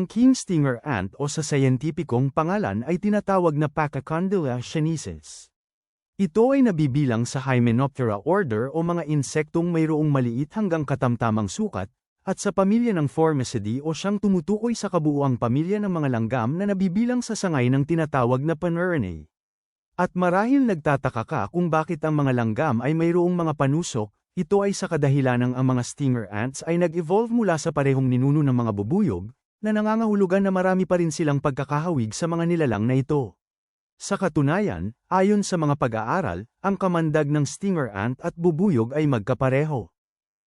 Ang king stinger ant o sa scientificong pangalan ay tinatawag na Pachycondyla sinensis. Ito ay nabibilang sa Hymenoptera order o mga insektong mayroong maliit hanggang katamtamang sukat, at sa pamilya ng Formicidae o siyang tumutukoy sa kabuuang pamilya ng mga langgam na nabibilang sa sangay ng tinatawag na Panurinae. At marahil nagtataka ka kung bakit ang mga langgam ay mayroong mga panusok, ito ay sa kadahilanang ang mga stinger ants ay nag-evolve mula sa parehong ninuno ng mga bubuyog, na nangangahulugan na marami pa rin silang pagkakahawig sa mga nilalang na ito. Sa katunayan, ayon sa mga pag-aaral, ang kamandag ng stinger ant at bubuyog ay magkapareho.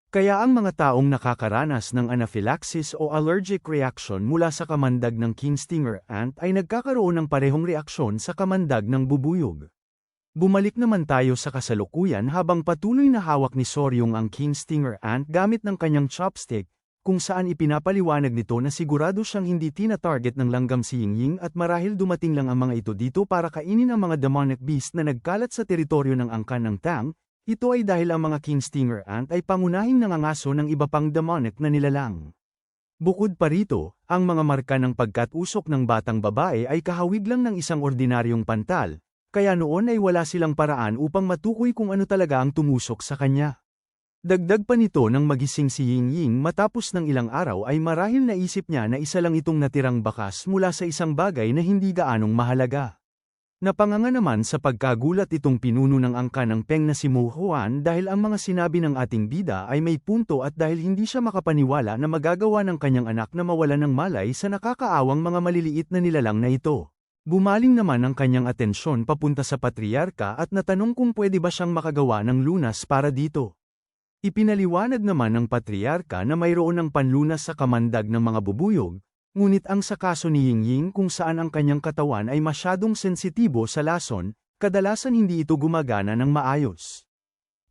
Kaya ang mga taong nakakaranas ng anaphylaxis o allergic reaction mula sa kamandag ng king stinger ant ay nagkakaroon ng parehong reaksyon sa kamandag ng bubuyog. Bumalik naman tayo sa kasalukuyan habang patuloy na hawak ni Soryong ang king stinger ant gamit ng kanyang chopstick, kung saan ipinapaliwanag nito na sigurado siyang hindi tina-target ng langgam si Yingying at marahil dumating lang ang mga ito dito para kainin ang mga demonic beast na nagkalat sa teritoryo ng angkan ng Tang, ito ay dahil ang mga king stinger ant ay pangunahing nangangaso ng iba pang demonic na nilalang. Bukod pa rito, ang mga marka ng pagkatusok ng batang babae ay kahawig lang ng isang ordinaryong pantal, kaya noon ay wala silang paraan upang matukoy kung ano talaga ang tumusok sa kanya. Dagdag pa nito nang magising si Ying Ying matapos ng ilang araw ay marahil naisip niya na isa lang itong natirang bakas mula sa isang bagay na hindi gaanong mahalaga. Napanganga naman sa pagkagulat itong pinuno ng angka ng Peng na si Mo Huan dahil ang mga sinabi ng ating bida ay may punto at dahil hindi siya makapaniwala na magagawa ng kanyang anak na mawala ng malay sa nakakaawang mga maliliit na nilalang na ito. Bumaling naman ang kanyang atensyon papunta sa patriarka at natanong kung pwede ba siyang makagawa ng lunas para dito. Ipinaliwanag naman ng patriarka na mayroon ng panlunas sa kamandag ng mga bubuyog, ngunit ang sa kaso ni Yingying kung saan ang kanyang katawan ay masyadong sensitibo sa lason, kadalasan hindi ito gumagana ng maayos.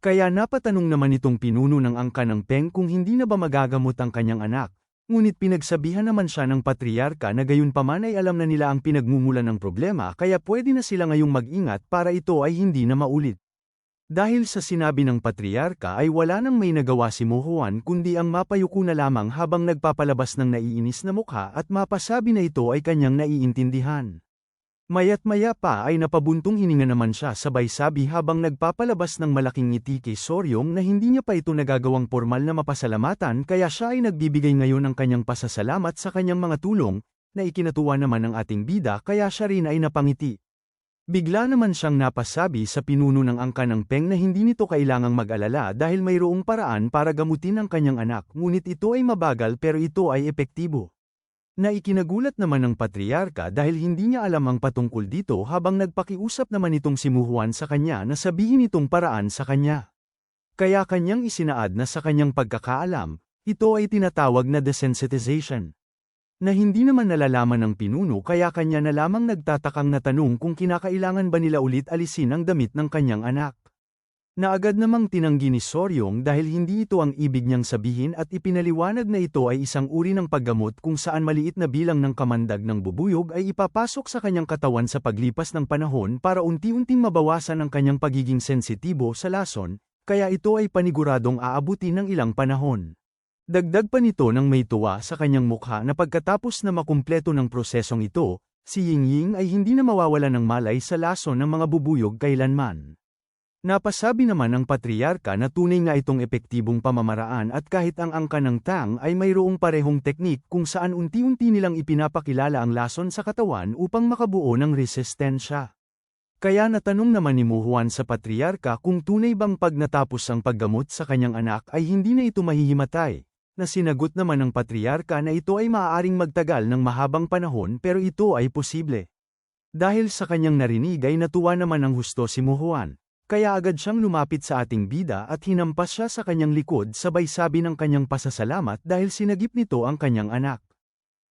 Kaya napatanong naman itong pinuno ng angka ng Peng kung hindi na ba magagamot ang kanyang anak, ngunit pinagsabihan naman siya ng patriarka na gayon paman ay alam na nila ang pinagmumulan ng problema kaya pwede na sila ngayong mag-ingat para ito ay hindi na maulit. Dahil sa sinabi ng patriarka ay wala nang may nagawa si Mohuan kundi ang mapayuko na lamang habang nagpapalabas ng naiinis na mukha at mapasabi na ito ay kanyang naiintindihan. Mayat maya pa ay napabuntong hininga naman siya sabay sabi habang nagpapalabas ng malaking ngiti kay Soryong na hindi niya pa ito nagagawang formal na mapasalamatan kaya siya ay nagbibigay ngayon ng kanyang pasasalamat sa kanyang mga tulong, na ikinatuwa naman ng ating bida kaya siya rin ay napangiti. Bigla naman siyang napasabi sa pinuno ng angka ng Peng na hindi nito kailangang mag-alala dahil mayroong paraan para gamutin ang kanyang anak ngunit ito ay mabagal pero ito ay epektibo. Na ikinagulat naman ng patriarka dahil hindi niya alam ang patungkol dito habang nagpakiusap naman itong si Muhuan sa kanya na sabihin itong paraan sa kanya. Kaya kanyang isinaad na sa kanyang pagkakaalam, ito ay tinatawag na desensitization na hindi naman nalalaman ng pinuno kaya kanya na lamang nagtatakang natanong kung kinakailangan ba nila ulit alisin ang damit ng kanyang anak. Naagad namang tinanggi ni Soryong dahil hindi ito ang ibig niyang sabihin at ipinaliwanag na ito ay isang uri ng paggamot kung saan maliit na bilang ng kamandag ng bubuyog ay ipapasok sa kanyang katawan sa paglipas ng panahon para unti-unting mabawasan ang kanyang pagiging sensitibo sa lason, kaya ito ay paniguradong aabuti ng ilang panahon. Dagdag pa nito ng may tuwa sa kanyang mukha na pagkatapos na makumpleto ng prosesong ito, si Yingying ay hindi na mawawala ng malay sa laso ng mga bubuyog kailanman. Napasabi naman ng patriarka na tunay nga itong epektibong pamamaraan at kahit ang angka ng Tang ay mayroong parehong teknik kung saan unti-unti nilang ipinapakilala ang lason sa katawan upang makabuo ng resistensya. Kaya natanong naman ni Muhuan sa patriarka kung tunay bang pag natapos ang paggamot sa kanyang anak ay hindi na ito mahihimatay na sinagot naman ng patriarka na ito ay maaaring magtagal ng mahabang panahon pero ito ay posible. Dahil sa kanyang narinig ay natuwa naman ang husto si Muhuan, kaya agad siyang lumapit sa ating bida at hinampas siya sa kanyang likod sabay sabi ng kanyang pasasalamat dahil sinagip nito ang kanyang anak.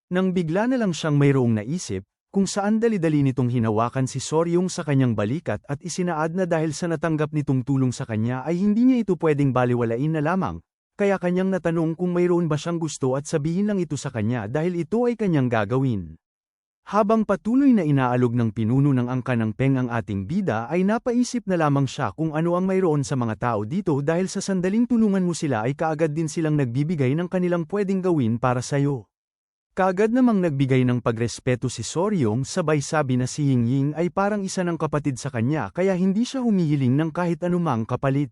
Nang bigla na lang siyang mayroong naisip, kung saan dali-dali nitong hinawakan si Soryong sa kanyang balikat at isinaad na dahil sa natanggap nitong tulong sa kanya ay hindi niya ito pwedeng baliwalain na lamang, kaya kanyang natanong kung mayroon ba siyang gusto at sabihin lang ito sa kanya dahil ito ay kanyang gagawin. Habang patuloy na inaalog ng pinuno ng angka ng peng ang ating bida ay napaisip na lamang siya kung ano ang mayroon sa mga tao dito dahil sa sandaling tulungan mo sila ay kaagad din silang nagbibigay ng kanilang pwedeng gawin para sayo. Kaagad namang nagbigay ng pagrespeto si Soryong sabay sabi na si Yingying ay parang isa ng kapatid sa kanya kaya hindi siya humihiling ng kahit anumang kapalit.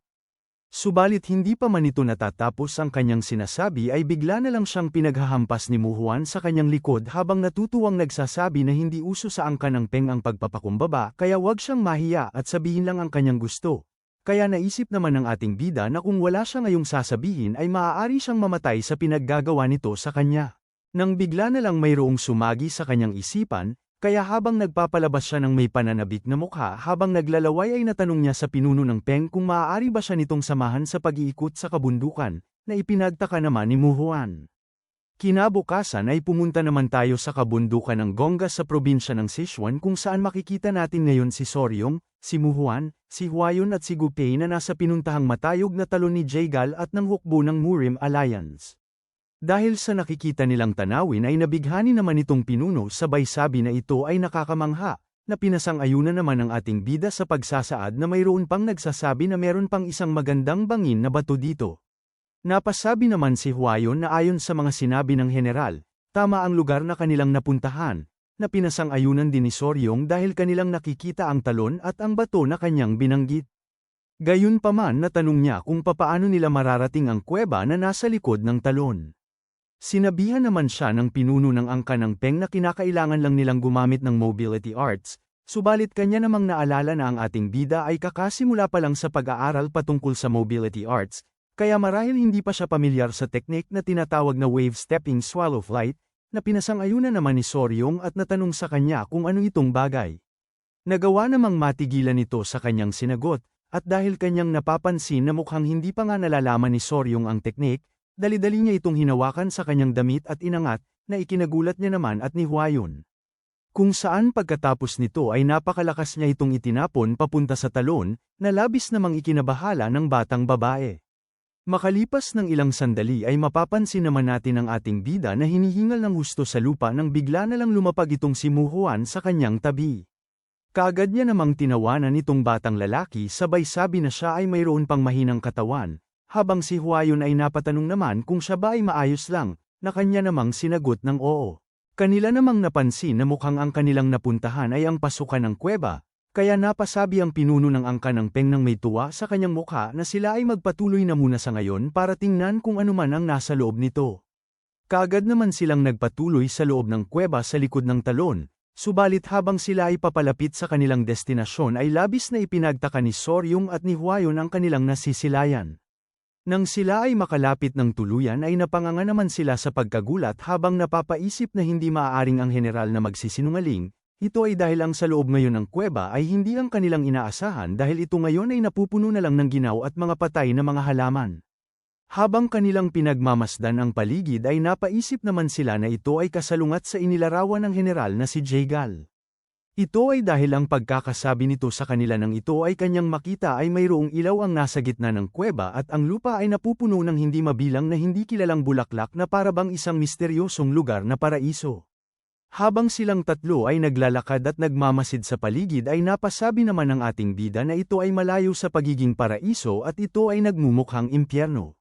Subalit hindi pa man ito natatapos ang kanyang sinasabi ay bigla na lang siyang pinaghahampas ni Muhuan sa kanyang likod habang natutuwang nagsasabi na hindi uso sa angka ng peng ang pagpapakumbaba kaya wag siyang mahiya at sabihin lang ang kanyang gusto. Kaya naisip naman ng ating bida na kung wala siya ngayong sasabihin ay maaari siyang mamatay sa pinaggagawa nito sa kanya. Nang bigla na lang mayroong sumagi sa kanyang isipan, kaya habang nagpapalabas siya ng may pananabik na mukha habang naglalaway ay natanong niya sa pinuno ng Peng kung maaari ba siya nitong samahan sa pag-iikot sa kabundukan, na ipinagtaka naman ni Muhuan. Kinabukasan ay pumunta naman tayo sa kabundukan ng Gongga sa probinsya ng Sichuan kung saan makikita natin ngayon si Soryong, si Muhuan, si Huayon at si Gupei na nasa pinuntahang matayog na talon ni Jaigal at ng hukbo ng Murim Alliance. Dahil sa nakikita nilang tanawin ay nabighani naman itong pinuno sabay sabi na ito ay nakakamangha, na pinasang-ayunan naman ng ating bida sa pagsasaad na mayroon pang nagsasabi na meron pang isang magandang bangin na bato dito. Napasabi naman si Huayon na ayon sa mga sinabi ng general, tama ang lugar na kanilang napuntahan, na pinasang-ayunan din ni Soryong dahil kanilang nakikita ang talon at ang bato na kanyang binanggit. Gayunpaman natanong niya kung papaano nila mararating ang kuweba na nasa likod ng talon. Sinabihan naman siya ng pinuno ng angka ng Peng na kinakailangan lang nilang gumamit ng mobility arts, subalit kanya namang naalala na ang ating bida ay kakasimula pa lang sa pag-aaral patungkol sa mobility arts, kaya marahil hindi pa siya pamilyar sa teknik na tinatawag na wave stepping swallow flight, na pinasang-ayunan naman ni Soryong at natanong sa kanya kung ano itong bagay. Nagawa namang matigilan ito sa kanyang sinagot, at dahil kanyang napapansin na mukhang hindi pa nga nalalaman ni Soryong ang teknik, Dali-dali niya itong hinawakan sa kanyang damit at inangat, na ikinagulat niya naman at ni Huayon. Kung saan pagkatapos nito ay napakalakas niya itong itinapon papunta sa talon, na labis namang ikinabahala ng batang babae. Makalipas ng ilang sandali ay mapapansin naman natin ang ating bida na hinihingal ng husto sa lupa nang bigla na lang lumapag itong si Muhuan sa kanyang tabi. Kagad niya namang tinawanan itong batang lalaki sabay sabi na siya ay mayroon pang mahinang katawan, habang si Huayon ay napatanong naman kung siya ba ay maayos lang, na kanya namang sinagot ng oo. Kanila namang napansin na mukhang ang kanilang napuntahan ay ang pasukan ng kuweba, kaya napasabi ang pinuno ng angka ng peng ng may tuwa sa kanyang mukha na sila ay magpatuloy na muna sa ngayon para tingnan kung ano man ang nasa loob nito. Kaagad naman silang nagpatuloy sa loob ng kuweba sa likod ng talon, subalit habang sila ay papalapit sa kanilang destinasyon ay labis na ipinagtaka ni Soryong at ni Huayon ang kanilang nasisilayan. Nang sila ay makalapit ng tuluyan ay napanganga naman sila sa pagkagulat habang napapaisip na hindi maaaring ang general na magsisinungaling, ito ay dahil ang sa loob ngayon ng kuweba ay hindi ang kanilang inaasahan dahil ito ngayon ay napupuno na lang ng ginaw at mga patay na mga halaman. Habang kanilang pinagmamasdan ang paligid ay napaisip naman sila na ito ay kasalungat sa inilarawan ng general na si Jagal. Ito ay dahil ang pagkakasabi nito sa kanila ng ito ay kanyang makita ay mayroong ilaw ang nasa gitna ng kuweba at ang lupa ay napupuno ng hindi mabilang na hindi kilalang bulaklak na parabang isang misteryosong lugar na paraiso. Habang silang tatlo ay naglalakad at nagmamasid sa paligid ay napasabi naman ng ating bida na ito ay malayo sa pagiging paraiso at ito ay nagmumukhang impyerno.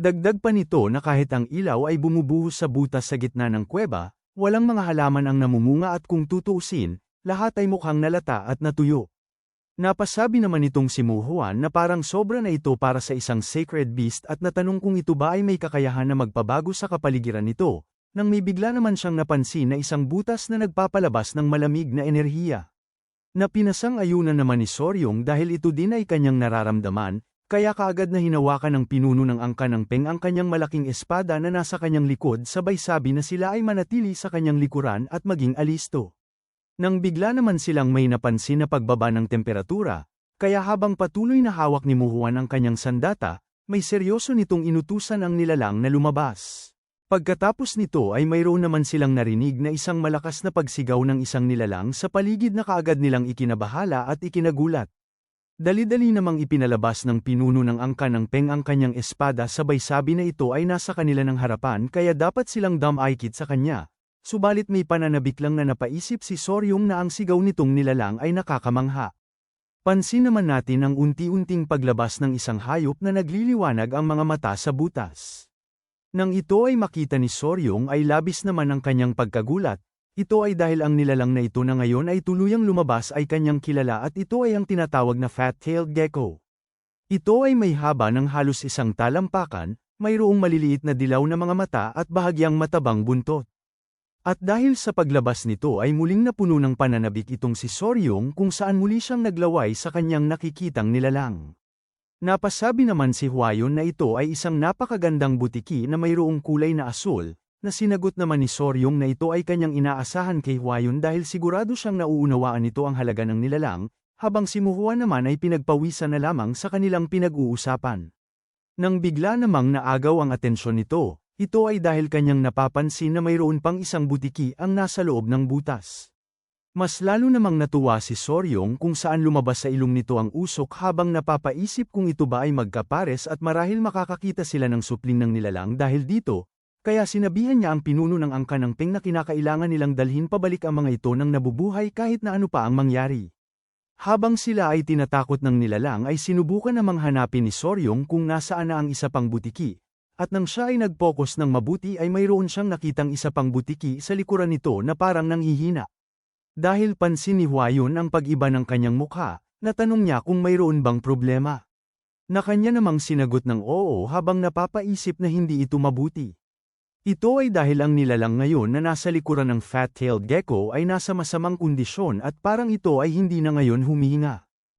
Dagdag pa nito na kahit ang ilaw ay bumubuhos sa butas sa gitna ng kuweba, walang mga halaman ang namumunga at kung tutuusin, lahat ay mukhang nalata at natuyo. Napasabi naman itong si Muhuan na parang sobra na ito para sa isang sacred beast at natanong kung ito ba ay may kakayahan na magpabago sa kapaligiran nito, nang may bigla naman siyang napansin na isang butas na nagpapalabas ng malamig na enerhiya. Napinasang ayunan naman ni Soryong dahil ito din ay kanyang nararamdaman, kaya kaagad na hinawakan ng pinuno ng angka ng Peng ang kanyang malaking espada na nasa kanyang likod sabay sabi na sila ay manatili sa kanyang likuran at maging alisto. Nang bigla naman silang may napansin na pagbaba ng temperatura, kaya habang patuloy na hawak ni Muhuan ang kanyang sandata, may seryoso nitong inutusan ang nilalang na lumabas. Pagkatapos nito ay mayroon naman silang narinig na isang malakas na pagsigaw ng isang nilalang sa paligid na kaagad nilang ikinabahala at ikinagulat. Dali-dali namang ipinalabas ng pinuno ng angka ng peng ang kanyang espada sabay sabi na ito ay nasa kanila ng harapan kaya dapat silang damaykit sa kanya, Subalit may pananabik lang na napaisip si Soryong na ang sigaw nitong nilalang ay nakakamangha. Pansin naman natin ang unti-unting paglabas ng isang hayop na nagliliwanag ang mga mata sa butas. Nang ito ay makita ni Soryong ay labis naman ang kanyang pagkagulat, ito ay dahil ang nilalang na ito na ngayon ay tuluyang lumabas ay kanyang kilala at ito ay ang tinatawag na fat-tailed gecko. Ito ay may haba ng halos isang talampakan, mayroong maliliit na dilaw na mga mata at bahagyang matabang buntot. At dahil sa paglabas nito ay muling napuno ng pananabik itong si Soryong kung saan muli siyang naglaway sa kanyang nakikitang nilalang. Napasabi naman si Huayon na ito ay isang napakagandang butiki na mayroong kulay na asul, na sinagot naman ni Soryong na ito ay kanyang inaasahan kay Huayon dahil sigurado siyang nauunawaan nito ang halaga ng nilalang, habang si Muhua naman ay pinagpawisan na lamang sa kanilang pinag-uusapan. Nang bigla namang naagaw ang atensyon nito, ito ay dahil kanyang napapansin na mayroon pang isang butiki ang nasa loob ng butas. Mas lalo namang natuwa si Soryong kung saan lumabas sa ilong nito ang usok habang napapaisip kung ito ba ay magkapares at marahil makakakita sila ng supling ng nilalang dahil dito, kaya sinabihan niya ang pinuno ng angka ng ping na kinakailangan nilang dalhin pabalik ang mga ito nang nabubuhay kahit na ano pa ang mangyari. Habang sila ay tinatakot ng nilalang ay sinubukan namang hanapin ni Soryong kung nasaan na ang isa pang butiki, at nang siya ay nag-focus ng mabuti ay mayroon siyang nakitang isa pang butiki sa likuran nito na parang nanghihina. Dahil pansin ni Huayon ang pag-iba ng kanyang mukha, natanong niya kung mayroon bang problema. Na kanya namang sinagot ng oo habang napapaisip na hindi ito mabuti. Ito ay dahil ang nilalang ngayon na nasa likuran ng fat-tailed gecko ay nasa masamang kondisyon at parang ito ay hindi na ngayon humihinga.